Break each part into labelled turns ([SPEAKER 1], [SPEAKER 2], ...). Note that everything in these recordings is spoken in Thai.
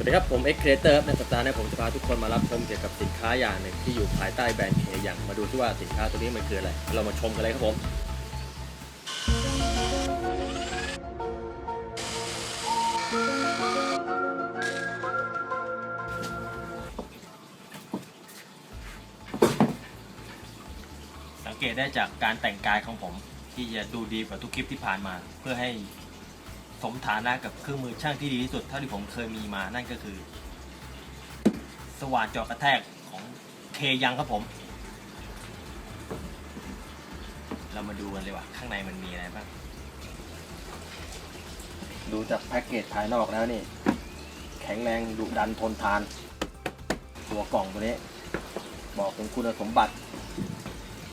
[SPEAKER 1] สวัสดีครับ ผม X Creator ครับในสัปดาห์นี้ผมจะพาทุกคนมารับชมเกี่ยวกับสินค้าอย่างหนึ่งที่อยู่ภายใต้แบรนด์เคอย่างมาดูที่ว่าสินค้าตัวนี้มันคืออะไร เรามาชมกันเลยครับผมสังเกตได้จากการแต่งกายของผม ที่จะดูดีกว่าทุกคลิปที่ผ่านมา เพื่อให้ สมฐานะกับเครื่องมือช่างที่ดีที่สุดเท่าที่ผมเคยมีมานั่นก็คือ สว่านเจอกระแทกของเคยังครับผม เรามาดูกันเลยว่าข้างในมันมีอะไรบ้าง ดูจากแพ็กเกจภายนอกแล้วนี่ แข็งแรงดุดันทนทาน ตัวกล่องตัวนี้ บอกถึงคุณสมบัติ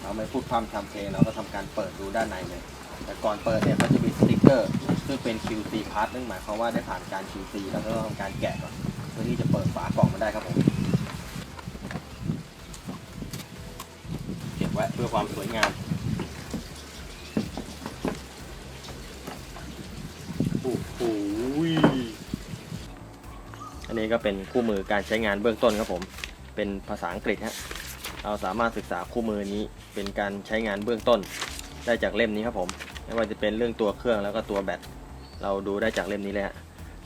[SPEAKER 1] เราไม่พูดพร่ำทำเพลงเราก็ทำการเปิดดูด้านในเลยแต่ก่อนเปิดเนี่ยเขาจะมีสติ๊กเกอร์ ซึ่งเป็น QC part นั่นหมายความว่าได้ผ่านการ QC แล้วก็ทำการแกะก่อนเพื่อที่จะเปิดฝากล่องมาได้ครับผมเก็บไว้เพื่อความสวยงามโอ้โหอันนี้ก็เป็นคู่มือการใช้งานเบื้องต้นครับผม เป็นภาษาอังกฤษฮะเราสามารถศึกษาคู่มือนี้เป็นการใช้งานเบื้องต้น ได้จากเล่มนี้ครับผม ไม่ว่าจะเป็นเรื่องตัวเครื่องแล้วก็ตัวแบต เราดูได้จากเล่มนี้เลยฮะ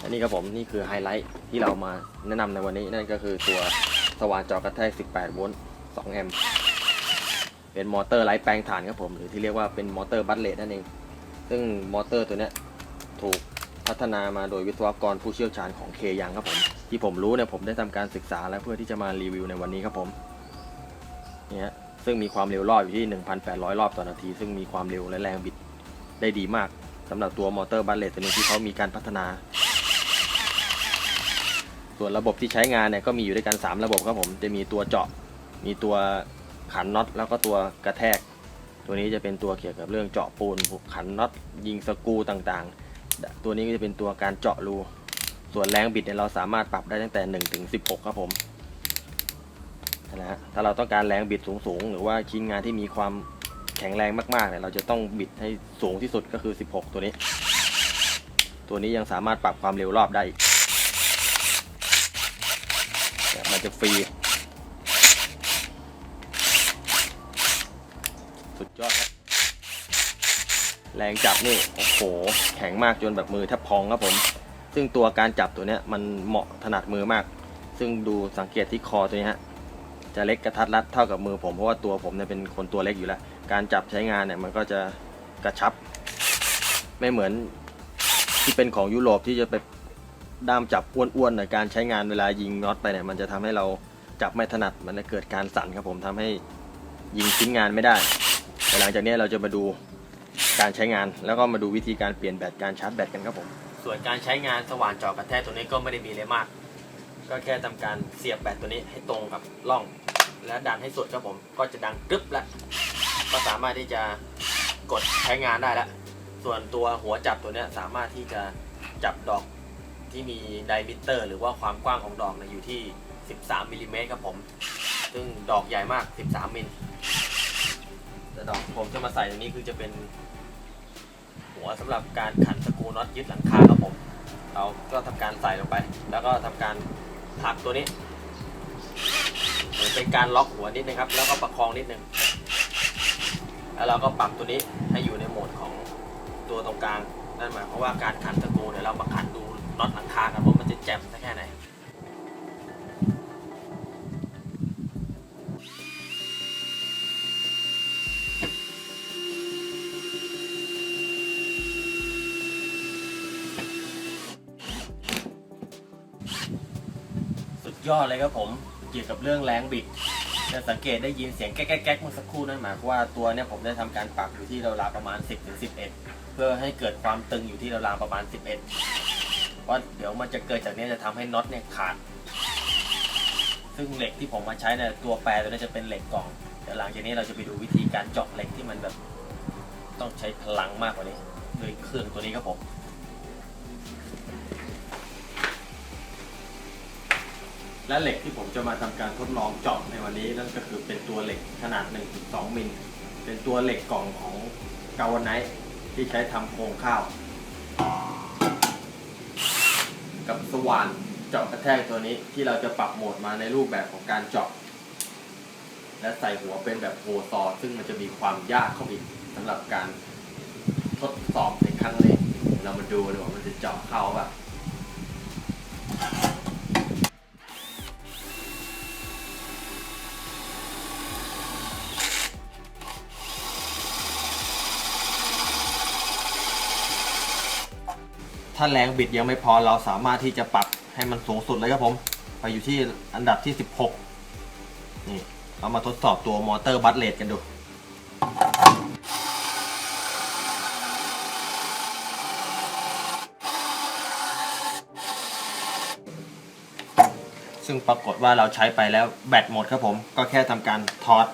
[SPEAKER 1] อันนี้ครับผมนี่คือไฮไลท์ที่เรามาแนะนำในวันนี้นั่นก็คือตัวสว่านจอกระแทก 18 โวลต์ 2 แอมป์เป็นมอเตอร์ไร้แปลงถ่านครับผมหรือที่เรียกว่าเป็นมอเตอร์บัตเลตนั่นเอง ซึ่งมอเตอร์ตัวนี้ถูกพัฒนามาโดยวิศวกรผู้เชี่ยวชาญของเคยังครับผม ที่ผมรู้เนี่ยผมได้ทำการศึกษาแล้วเพื่อที่จะมารีวิวในวันนี้ครับผมเนี่ยซึ่งมีความเร็วรอบอยู่ที่ 1,800 รอบต่อนาที ซึ่งมีความเร็วและแรงบิดได้ดีมาก สำหรับตัวมอเตอร์บัลเลตตัวนี้ที่เขามีการพัฒนา ส่วนระบบที่ใช้งานเนี่ยก็มีอยู่ด้วยกัน 3 ระบบครับผมจะมีตัวเจาะ มีตัวขันน็อตแล้วก็ตัวกระแทก ตัวนี้จะเป็นตัวเกี่ยวกับเรื่องเจาะปูนขันน็อตยิงสกูต่างๆ ตัวนี้ก็จะเป็นตัวการเจาะรูส่วนแรงบิดเนี่ยเราสามารถปรับได้ตั้งแต่1ถึง16 ครับผมนะฮะถ้าเราต้องการแรงบิดสูงๆ หรือว่าชิ้นงานที่มีความ แข็งแรงมากๆเนี่ยเราจะต้องบิดให้สูงที่สุดก็คือ 16 ตัวนี้ ตัวนี้ยังสามารถปรับความเร็วรอบได้อีกมันจะฟรี สุดยอดครับ แรงจับนี่ โอ้โห แข็งมากจนแบบมือแทบพองครับผม ซึ่งตัวการจับตัวเนี้ยมันเหมาะถนัดมือมาก ซึ่งดูสังเกตที่คอตัวนี้ฮะจะเล็กกระทัดรัดเท่ากับมือผมเพราะว่าตัวผมเนี่ยเป็นคนตัวเล็กอยู่แล้ว การจับใช้งานเนี่ยมันก็จะกระชับ ไม่เหมือนที่เป็นของยุโรปที่จะไปด้ามจับอ้วนๆหน่อยการใช้งานเวลายิงน็อตไปเนี่ยมันจะทำให้เราจับไม่ถนัดมันจะเกิดการสั่นครับผมทำให้ยิงชิ้นงานไม่ได้แต่หลังจากนี้เราจะมาดูการใช้งาน แล้วก็มาดูวิธีการเปลี่ยนแบตการชาร์จแบตกันครับผมส่วนการใช้งานสว่านจอกระแทกตัวนี้ก็ไม่ได้มีอะไรมาก ก็แค่ทำการเสียบแบตตัวนี้ให้ตรงกับร่อง และดันให้สุดครับผมก็จะดังกรึบแล้ว ก็สามารถที่จะกดใช้งานได้แล้ว ส่วนตัวหัวจับตัวนี้สามารถที่จะจับดอกที่มีไดมิเตอร์ หรือว่าความกว้างของดอกนี่ยอยู่ที่ 13มิลลิเมตรครับผม ซึ่งดอกใหญ่มาก 13มิลแต่ดอกผมจะมาใส่ตรงนี้คือจะเป็น หัวสำหรับการขันสกรูน็อตยึดหลังคาครับผม เราก็ทำการใส่ลงไป แล้วก็ทำการผลักตัวนี้เหมือนเป็นการล็อกหัวนิดนึงครับ แล้วก็ประคองนิดนึง แล้วเราก็ปรับตัวนี้ให้อยู่ในโหมดของตัวตรงกลางนั่นหมายความว่าการขันสกรูเดี๋ยวเรามาขันดูน็อตหลังคากันว่ามันจะแจ่มสักแค่ไหนสุดยอดเลยครับผมเกี่ยวกับเรื่องแรงบิด จะสังเกตได้ยินเสียงแก๊กแก๊กเมื่อสักครู่นั่นหมายความว่าตัวเนี้ยผมได้ทำการปรับอยู่ที่ราวๆประมาณ 10ถึง11 เพื่อให้เกิดความตึงอยู่ที่ราวๆประมาณ 11 เพราะเดี๋ยวมันจะเกิดจากนี้จะทำให้น็อตเนี่ยขาด ซึ่งเหล็กที่ผมมาใช้เนี่ยตัวแปรตัวนี้จะเป็นเหล็กกล่องเดี๋ยวหลังจากนี้เราจะไปดูวิธีการเจาะเหล็กที่มันแบบ ต้องใช้พลังมากกว่านี้โดยเครื่องตัวนี้ครับผม และเหล็กที่ผมจะมาทำการทดลองเจาะในวันนี้นั่นก็คือเป็นตัวเหล็กขนาด 1.2 มิล เป็นตัวเหล็กกล่องของกาวไนท์ที่ใช้ทำโครงข้าว กับสว่านเจาะกระแทกตัวนี้ที่เราจะปรับโหมดมาในรูปแบบของการเจาะ และใส่หัวเป็นแบบโฮซอ ซึ่งมันจะมีความยากเข้าไปอีกสำหรับการทดสอบในครั้งนี้เรามาดูดีกว่ามันจะเจาะเข้าแบบ ถ้าแรงบิดยังไม่พอเราสามารถที่จะปรับให้มันสูงสุดเลยครับผม ไปอยู่ที่อันดับที่ 16 นี่ เอามาทดสอบตัวมอเตอร์บัตเลดกันดูซึ่งปรากฏว่าเราใช้ไปแล้วแบตหมดครับผม ก็แค่ทำการถอด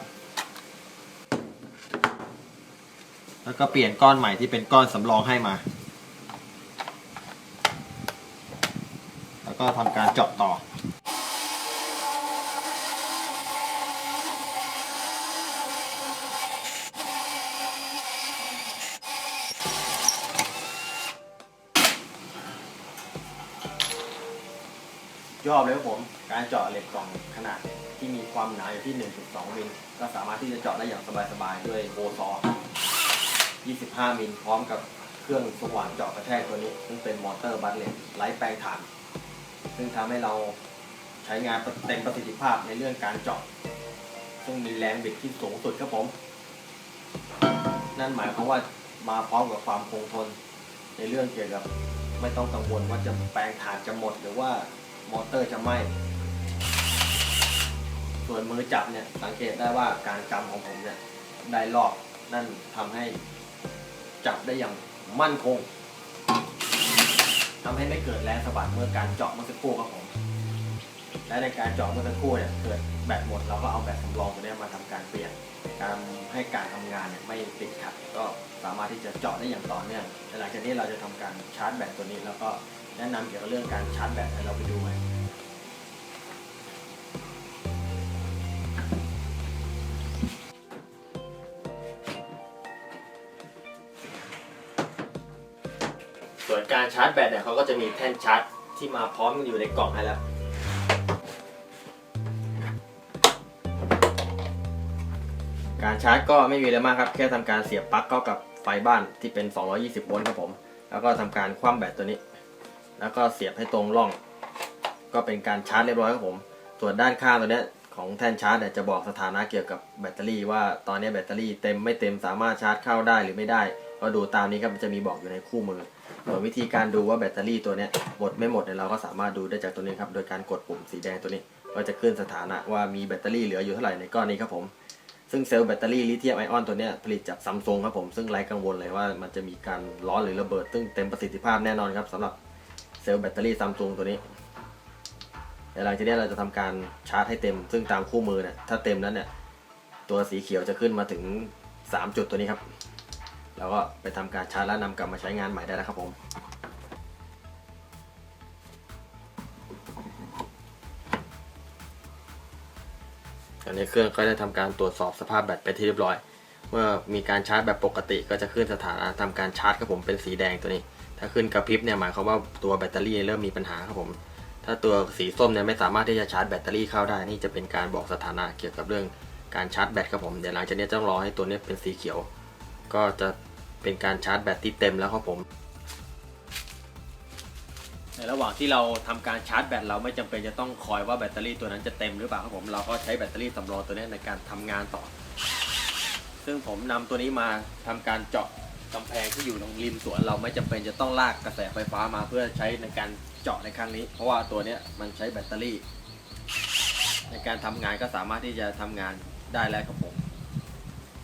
[SPEAKER 1] แล้วก็เปลี่ยนก้อนใหม่ที่เป็นก้อนสำรองให้มา แล้ว ก็ทำการเจาะต่อยอดเลยครับผม การเจาะเหล็กกล่องขนาดที่มีความหนาอยู่ที่ 1.2 มิล ก็สามารถที่จะเจาะได้อย่างสบายๆ ด้วยโบซอ25 มิล พร้อมกับเครื่องสว่านเจาะกระแทกตัวนี้ ซึ่งเป็นมอเตอร์บัตเลนไร้แปลงถ่าน ซึ่งทำให้เราใช้งานเต็มประสิทธิภาพในเรื่องการเจาะ ซึ่งมีแรงบิดที่สูงสุดครับผม นั่นหมายความว่ามาพร้อมกับความคงทน ในเรื่องเกี่ยวกับไม่ต้องกังวลว่าจะแปลงถ่านจะหมดหรือว่ามอเตอร์จะไหม้ส่วนมือจับเนี่ยสังเกตได้ว่าการกำของผมเนี่ยได้รอบนั่นทำให้จับได้อย่างมั่นคง ทำให้ไม่เกิดแรงสะบัดเมื่อการเจาะเมื่อสักครู่ครับผมและในการเจาะเมื่อสักครู่เนี่ยเกิดแบตหมดเราก็เอาแบตสำรองตัวนี้มาทำการเปลี่ยนการให้การทำงานเนี่ยไม่ติดขัดก็สามารถที่จะเจาะได้อย่างต่อเนื่องหลังจากนี้เราจะทำการชาร์จแบตตัวนี้ แล้วก็แนะนำเกี่ยวกับเรื่องการชาร์จแบตให้เราไปดูไหมส่วนารชาร์จแบตเนี่ยเขาก็จะมีแท่นชาร์จที่มาพร้อมอยู่ในกล่องให้แล้วการชาร์จก็ไม่มีอะไรมากครับ แค่ทำการเสียบปลั๊กเข้ากับไฟบ้านที่เป็น 220 โวลต์ครับผม แล้วก็ทำการคว่ำแบตตัวนี้ แล้วก็เสียบให้ตรงร่อง ก็เป็นการชาร์จเรียบร้อยครับผม ส่วนด้านข้างตัวเนี้ยของแท่นชาร์จเนี่ยจะบอกสถานะเกี่ยวกับแบตเตอรี่ว่าตอนนี้แบตเตอรี่เต็มไม่เต็มสามารถชาร์จเข้าได้หรือไม่ได้ ก็ดูตามนี้ครับมันจะมีบอกอยู่ในคู่มือ ส่วนวิธีการดูว่าแบตเตอรี่ตัวนี้หมดไม่หมดเนี่ยเราก็สามารถดูได้จากตัวนี้ครับ โดยการกดปุ่มสีแดงตัวนี้ ก็จะขึ้นสถานะว่ามีแบตเตอรี่เหลืออยู่เท่าไหร่ในก้อนนี้ครับผม ซึ่งเซลล์แบตเตอรี่ลิเธียมไอออนตัวนี้ผลิตจากซัมซุงครับผม ซึ่งไร้กังวลเลยว่ามันจะมีการร้อนหรือระเบิด ซึ่งเต็มประสิทธิภาพแน่นอนครับสำหรับเซลล์แบตเตอรี่ซัมซุงตัวนี้หลังจากนี้เราจะทำการชาร์จให้เต็ม ซึ่งตามคู่มือเนี่ยถ้าเต็มแล้วเนี่ยตัวสีเขียวจะขึ้นมาถึง 3 จุดตัวนี้ครับ แล้วก็ไปทำการชาร์จแล้วนำกลับมาใช้งานใหม่ได้แล้วครับผมตอนนี้เครื่องก็ได้ทำการตรวจสอบสภาพแบตไปที่เรียบร้อย เมื่อมีการชาร์จแบบปกติก็จะขึ้นสถานะทำการชาร์จครับผมเป็นสีแดงตัวนี้ ถ้าขึ้นกระพริบเนี่ยหมายความว่าตัวแบตเตอรี่เริ่มมีปัญหาครับผม ถ้าตัวสีส้มเนี่ยไม่สามารถที่จะชาร์จแบตเตอรี่เข้าได้นี่จะเป็นการบอกสถานะเกี่ยวกับเรื่องการชาร์จแบตครับผม เดี๋ยวหลังจากนี้ต้องรอให้ตัวนี้เป็นสีเขียว ก็จะ เป็นการชาร์จแบตที่เต็มแล้วครับผม ในระหว่างที่เราทำการชาร์จแบตเราไม่จำเป็นจะต้องคอยว่าแบตเตอรี่ตัวนั้นจะเต็มหรือเปล่าครับผมเราก็ใช้แบตเตอรี่สำรองตัวนี้ในการทำงานต่อ ซึ่งผมนำตัวนี้มาทำการเจาะกำแพงที่อยู่ตรงริมสวนเราไม่จำเป็นจะต้องลากกระแสไฟฟ้ามาเพื่อใช้ในการเจาะในครั้งนี้ เพราะว่าตัวนี้มันใช้แบตเตอรี่ ในการทำงานก็สามารถที่จะทำงานได้แล้วครับผม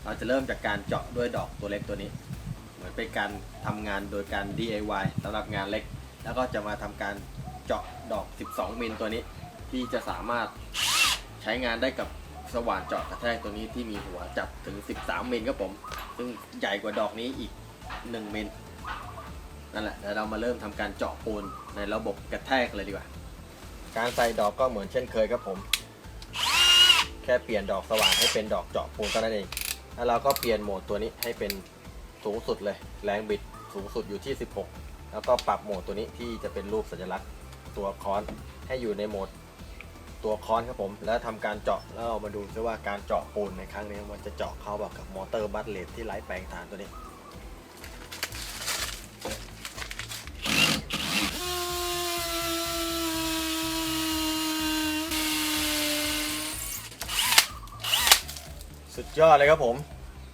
[SPEAKER 1] เราจะเริ่มจากการเจาะด้วยดอกตัวเล็กตัวนี้ มือนเป็นการทำงานโดยการ DIY สำหรับงานเล็ก แล้วก็จะมาทำการเจาะดอก 12 มิลตัวนี้ ที่จะสามารถใช้งานได้กับสว่านเจาะกระแทกตัวนี้ที่มีหัวจับถึง 13 มิลครับผม ซึ่งใหญ่กว่าดอกนี้อีก 1 มิลนั่นแหละเดี๋ยวเรามาเริ่มทำการเจาะปูนในระบบกระแทกเลยดีกว่า การใส่ดอกก็เหมือนเช่นเคยครับผม แค่เปลี่ยนดอกสว่านให้เป็นดอกเจาะปูนเท่านั้นเอง แล้วเราก็เปลี่ยนโหมดตัวนี้ให้เป็น สูงสุดเลย แรงบิดสูงสุดอยู่ที่ 16 แล้วก็ปรับโหมดตัวนี้ที่จะเป็นรูปสัญลักษณ์ตัวค้อนให้อยู่ในโหมดตัวค้อนครับผม แล้วทำการเจาะแล้วเรามาดูซิว่าการเจาะปูนในครั้งนี้มันจะเจาะเข้าแบบกับมอเตอร์บัตเลตที่ไร้แปลงฐานตัวนี้สุดยอดเลยครับผม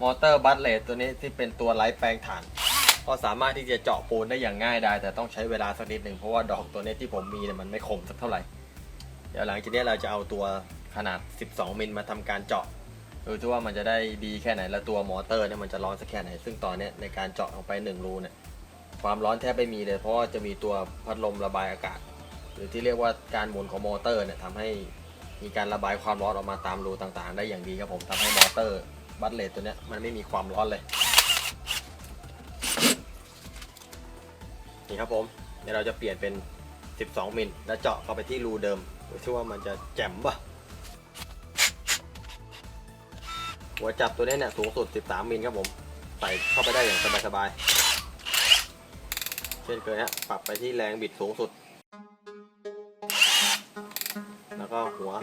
[SPEAKER 1] มอเตอร์บัตเลตตัวนี้ที่เป็นตัวไร้แปลงฐาน ก็สามารถที่จะเจาะปูนได้อย่างง่ายไดายแต่ต้องใช้เวลาสักนิดหนึ่งเพราะว่าดอกตัวนี้ที่ผมมีเนี่ยมันไม่คมสักเท่าไหร่ เดี๋ยวหลังจากนี้เราจะเอาตัวขนาด 12 มิลมาทำการเจาะดูที่ว่ามันจะได้ดีแค่ไหนและตัวมอเตอร์เนี่ยมันจะร้อนสักแค่ไหน ซึ่งตอนนี้ในการเจาะลงไป1รูเนี่ยความร้อนแทบไม่มีเลย เพราะว่าจะมีตัวพัดลมระบายอากาศ หรือที่เรียกว่าการหมุนของมอเตอร์เนี่ยทำให้มีการระบายความร้อนออกมาตามรูต่างๆ ได้อย่างดีครับผมทำให้มอเตอร์ บัตเลตตัวเนี้ยมันไม่มีความร้อนเลย นี่ครับผม เดี๋ยวเราจะเปลี่ยนเป็น 12 มิล แล้วเจาะเข้าไปที่รูเดิมดูซิว่ามันจะแจ่มปะหัวจับตัวนี้เนี่ยสูงสุด 13 มิลครับผม ใส่เข้าไปได้อย่างสบายๆ เช่นเคยฮะปรับไปที่แรงบิดสูงสุด แล้วก็หัว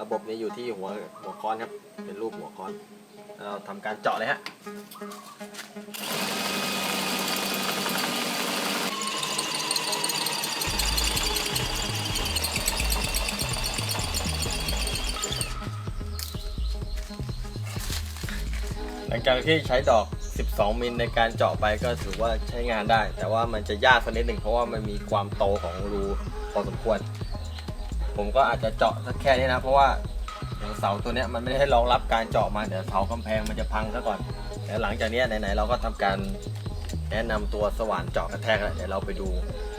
[SPEAKER 1] ระบบนี้อยู่ที่หัวหัวค้อนครับ เป็นรูปหัวค้อน เราทำการเจาะเลยฮะหลังจากที่ใช้ดอก 12 มิลในการเจาะไปก็ถือว่าใช้งานได้ แต่ว่ามันจะยากสักนิดหนึ่งเพราะว่ามันมีความโตของรูพอสมควร ผมก็อาจจะเจาะสักแค่นี้นะ เพราะว่าอย่างเสาตัวเนี้ยมันไม่ได้รองรับการเจาะมาเดี๋ยวเสากำแพงมันจะพังซะก่อนแต่หลังจากนี้ไหนๆเราก็ทำการแนะนำตัวสว่านเจาะกระแทกแล้วเดี๋ยวเราไปดู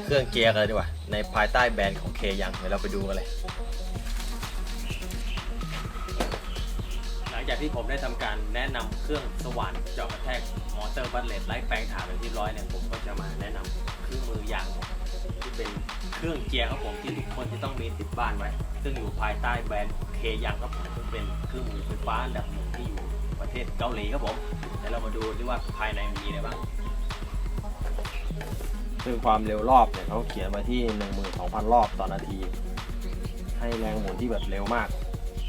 [SPEAKER 1] เครื่องเกียร์กันเลยดีกว่า ในภายใต้แบรนด์ของเคยังเดี๋ยวเราไปดูกันเลย หลังจากที่ผมได้ทำการแนะนำเครื่องสว่านเจาะกระแทกมอเตอร์บัตเลตไร้แปลงถ่านเป็นที่ร้อยเนี่ยผมก็จะมาแนะนำเครื่องมืออย่าง ที่เป็นเครื่องเกียร์ครับผมที่ทุกคนจะต้องมีติดบ้านไว้ ซึ่งอยู่ภายใต้แบรนด์เคยังครับผมซึ่งเป็นเครื่องมือไฟฟ้าอันดับหนึ่งที่อยู่ประเทศเกาหลีครับผมเดี๋ยวเรามาดูดิว่าภายในมีอะไรบ้างซึ่งความเร็วรอบเนี่ยเขาเขียนมาที่ 12,000 รอบต่อนาที ให้แรงหมุนที่แบบเร็วมาก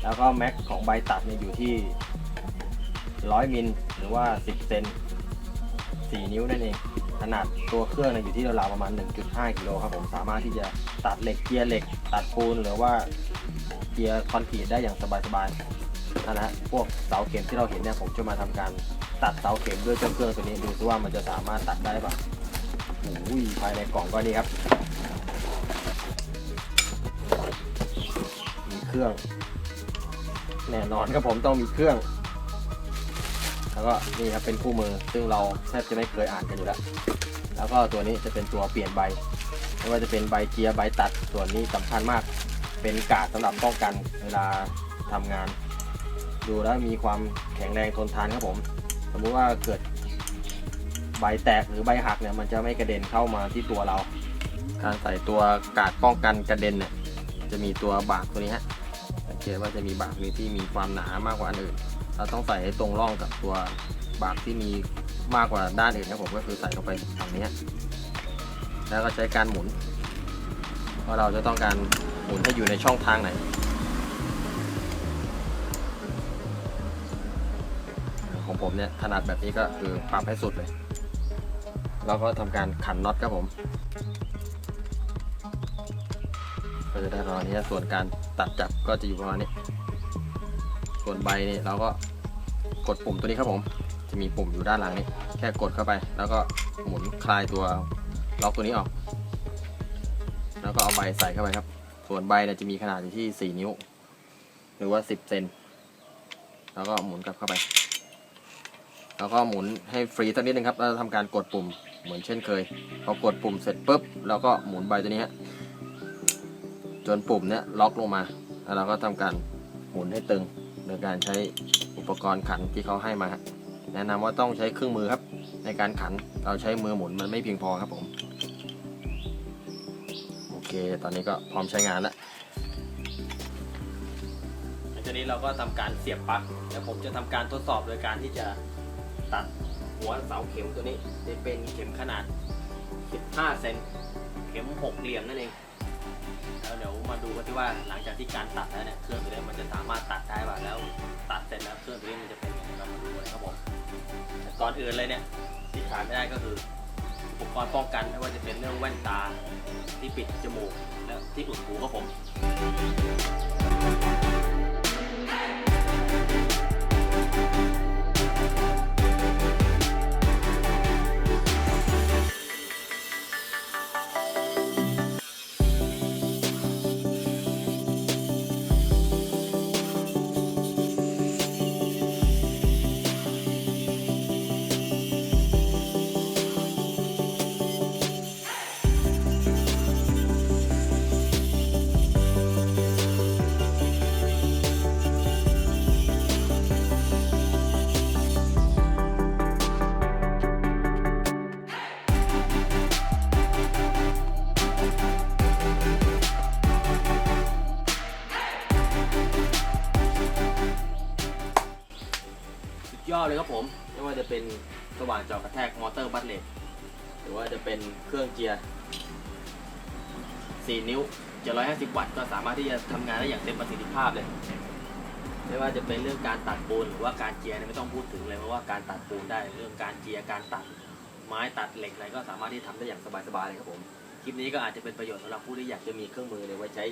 [SPEAKER 1] แล้วก็แม็กของใบตัดเนี่ยอยู่ที่ 100 มิลหรือว่า 10 เซน 4 นิ้วนั่นเอง ขนาดตัวเครื่องเนี่ยอยู่ที่ราวๆประมาณ 1.5 กิโลครับผมสามารถที่จะตัดเหล็กเกียร์เหล็ก ตัดปูนหรือว่าเกียร์คอนกรีตได้อย่างสบายๆนะฮะพวกเสาเข็มที่เราเห็นเนี่ยผมจะมาทำการตัดเสาเข็มด้วยเจ้าเครื่องตัวนี้ดูซิว่ามันจะสามารถตัดได้ปะโอ้ยภายในกล่องก็นี่ครับมีเครื่อง แน่นอนครับผมต้องมีเครื่อง แล้วก็นี่ครับเป็นคู่มือ ซึ่งเราแทบจะไม่เคยอ่านกันอยู่แล้ว แล้วก็ตัวนี้จะเป็นตัวเปลี่ยนใบ ไม่ว่าจะเป็นใบเจียร์ใบตัด ส่วนนี้สำคัญมาก เป็นกาดสำหรับป้องกันเวลาทำงาน ดูแล้วมีความแข็งแรงทนทานครับผม สมมุติว่าเกิดใบแตกหรือใบหักเนี่ยมันจะไม่กระเด็นเข้ามาที่ตัวเรา การใส่ตัวกาดป้องกันกระเด็นเนี่ยจะมีตัวบากตัวนี้ฮะสังเกตว่าจะมีบากนี้ที่มีความหนามากกว่าอันอื่น เราต้องใส่ให้ตรงร่องกับตัวบากที่มีมากกว่าด้านอื่นครับผมก็คือใส่เข้าไปฝั่งนี้ แล้วก็ใช้การหมุนว่าเราจะต้องการหมุนให้อยู่ในช่องทางไหนของผมเนี่ยถนัดแบบนี้ก็คือปรับให้สุดเลย เราก็ทำการขันน็อตครับผมก็จะได้ประมาณนี้ส่วนการตัดจับก็จะอยู่ประมาณนี้ ส่วนใบนี่เราก็ กดปุ่มตัวนี้ครับผม จะมีปุ่มอยู่ด้านหลังนี้ แค่กดเข้าไป แล้วก็หมุนคลายตัวล็อกตัวนี้ออก แล้วก็เอาใบใส่เข้าไปครับ ส่วนใบเนี่ยจะมีขนาดอยู่ที่ 4 นิ้ว หรือว่า 10 เซน แล้วก็หมุนกลับเข้าไป แล้วก็หมุนให้ฟรีสักนิดนึงครับ แล้วทำการกดปุ่มเหมือนเช่นเคย พอกดปุ่มเสร็จปุ๊บ แล้วก็หมุนใบตัวนี้ฮะ จนปุ่มเนี้ยล็อกลงมา แล้วเราก็ทำการหมุนให้ตึงโดยการใช้ ปกรณ์ขันที่เขาให้มาแนะนำว่าต้องใช้เครื่องมือครับ ในการขันเราใช้มือหมุนมันไม่เพียงพอครับผมโอเค ตอนนี้ก็พร้อมใช้งานแล้วหลังจากนี้เราก็ทำการเสียบปลั๊กเดี๋ยวผมจะทำการทดสอบโดยการที่จะตัดหัวเสาเข็มตัวนี้จะเป็นเข็มขนาด 15 เซนเข็มหกเหลี่ยมนั่นเอง แล้วเดี๋ยวมาดูกันที่ว่าหลังจากที่การตัดแล้วเนี่ยเครื่องตัวนี้มันจะสามารถตัดได้ป่ะแล้ว ตัดเสร็จแล้วเครื่องตัวนี้มันจะเป็นยังไงเรามาดูกันครับผมแต่ก่อนอื่นเลยเนี่ยที่ขาดไม่ได้ก็คืออุปกรณ์ป้องกันไม่ว่าจะเป็นเรื่องแว่นตาที่ปิดจมูกและที่อุดหูครับผม เลยครับผม ไม่ว่าจะเป็นสว่านเจอกระแทกมอเตอร์บัตเลตหรือว่าจะเป็นเครื่องเจียร์ 4 นิ้ว 750 วัตต์ก็สามารถที่จะทำงานได้อย่างเต็มประสิทธิภาพเลย ไม่ว่าจะเป็นเรื่องการตัดปูนหรือว่าการเจียร์เนี่ยไม่ต้องพูดถึงเลยเพราะว่าการตัดปูนได้เรื่องการเจียร์การตัดไม้ตัดเหล็กอะไรก็สามารถที่ทำได้อย่างสบายๆเลยครับผมคลิปนี้ก็อาจจะเป็นประโยชน์สำหรับผู้ที่อยากจะมีเครื่องมือเนี่ยไว้ใช้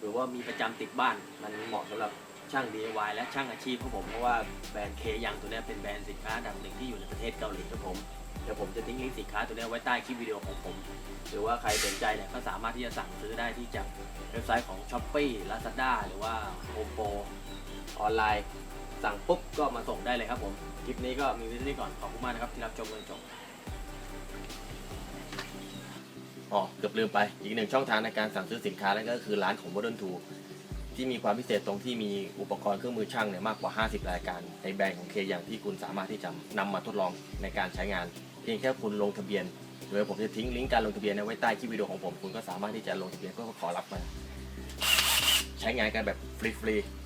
[SPEAKER 1] หรือว่ามีประจำติดบ้านมันเหมาะสำหรับ ช่าง DIY และช่างอาชีพครับผมเพราะว่าแบรนด์เคยังตัวนี้เป็นแบรนด์สินค้าดับหนึ่งที่อยู่ในประเทศเกาหลีครับผมเดี๋ยวผมจะทิ้งลิงก์สินค้าตัวนี้ไว้ใต้คลิปวิดีโอของผม หรือว่าใครสนใจเนี่ยก็สามารถที่จะสั่งซื้อได้ที่จากเว็บไซต์ของ s h อ p e e Lazada หรือว่า Home Pro ออนไลน์ สั่งปุ๊บก็มาส่งได้เลยครับผม คลิปนี้ก็มีว้เท่านี้ก่อนขอบคุณมากนะครับที่รับชมจนจบอ๋อเกือบลืมไปอีกหนึ่งช่องทางในการสั่งซื้อสินค้านั่นก็คือร้านของ Modern Tool ที่มีความพิเศษตรงที่มีอุปกรณ์เครื่องมือช่างเนี่ยมากกว่า 50 รายการในแบรนด์ของเคอย่างที่คุณสามารถที่จะนำมาทดลองในการใช้งาน เพียงแค่คุณลงทะเบียนโดยผมจะทิ้งลิงก์การลงทะเบียนไว้ใต้คลิปวิดีโอของผม คุณก็สามารถที่จะลงทะเบียนเพื่อขอรับมา ใช้งานกันแบบฟรีๆ